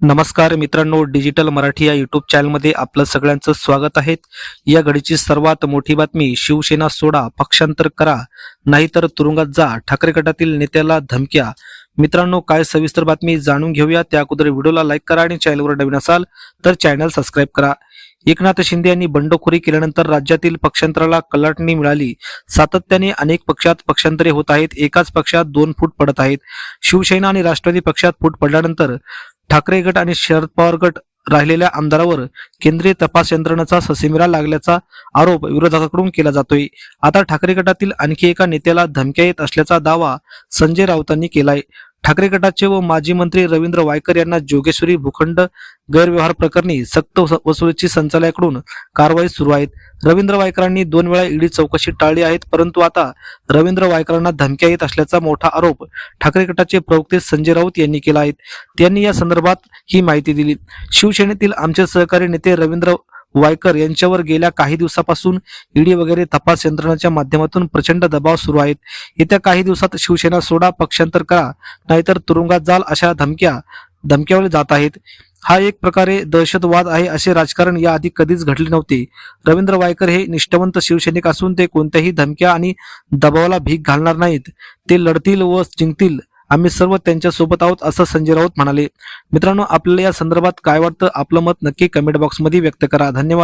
नमस्कार मित्रांनो डिजिटल मराठी या युट्यूब चॅनलमध्ये आपलं सगळ्यांचं स्वागत आहे. या घडीची सर्वात मोठी बातमी शिवसेना सोडा पक्षांतर करा नाहीतर तुरुंगात जा ठाकरे गटातील नेत्याला धमक्या. मित्रांनो काय सविस्तर बातमी जाणून घेऊया. त्या अगोदर व्हिडिओला लाईक करा आणि चॅनलवर नवीन असाल तर चॅनल सबस्क्राईब करा. एकनाथ शिंदे यांनी बंडखोरी केल्यानंतर राज्यातील पक्षांतराला कलाटणी मिळाली. सातत्याने अनेक पक्षात पक्षांतरे होत आहेत. एकाच पक्षात दोन फूट पडत आहेत. शिवसेना आणि राष्ट्रवादी पक्षात फूट पडल्यानंतर ठाकरे गट आणि शरद पवार गट राहिलेल्या आमदारावर केंद्रीय तपास यंत्रणेचा ससेमिरा लागल्याचा आरोप विरोधकाकडून केला जातोय. आता ठाकरे गटातील आणखी एका नेत्याला धमक्या येत असल्याचा दावा संजय राऊतांनी केलाय. ठाकरे गटाचे व माजी मंत्री रवींद्र वायकर यांना जोगेश्वरी भूखंड गैरव्यवहार प्रकरणी सक्त वसुलीची संचालयाकडून कारवाई सुरू आहेत. रवींद्र वायकरांनी दोन वेळा ईडी चौकशी टाळली आहेत परंतु आता रवींद्र वायकरांना धमक्या येत असल्याचा मोठा आरोप ठाकरे गटाचे प्रवक्ते संजय राऊत यांनी केला आहे. त्यांनी या संदर्भात ही माहिती दिली. शिवसेनेतील आमचे सहकारी नेते रवींद्र वायकर यांच्यावर गेल्या काही दिवसापासून ईडी वगैरे तपास यंत्रणाच्या माध्यमातून प्रचंड दबाव सुरू आहेत. येत्या काही दिवसात शिवसेना सोडा पक्षांतर करा नाहीतर तुरुंगात जाल अशा धमक्या धमक्यावर जात आहेत. हा एक प्रकारे दहशतवाद आहे असे राजकारण याआधी कधीच घडले नव्हते. रवींद्र वायकर हे निष्ठावंत शिवसैनिक असून ते कोणत्याही धमक्या आणि दबावाला भीक घालणार नाहीत. ते लढतील व जिंकतील आम्ही सर्व त्यांच्यासोबत आहोत असं संजय राऊत म्हणाले. मित्रांनो आपल्याला या संदर्भात काय वाटतं? आपलं मत नक्की कमेंट बॉक्समध्ये व्यक्त करा. धन्यवाद.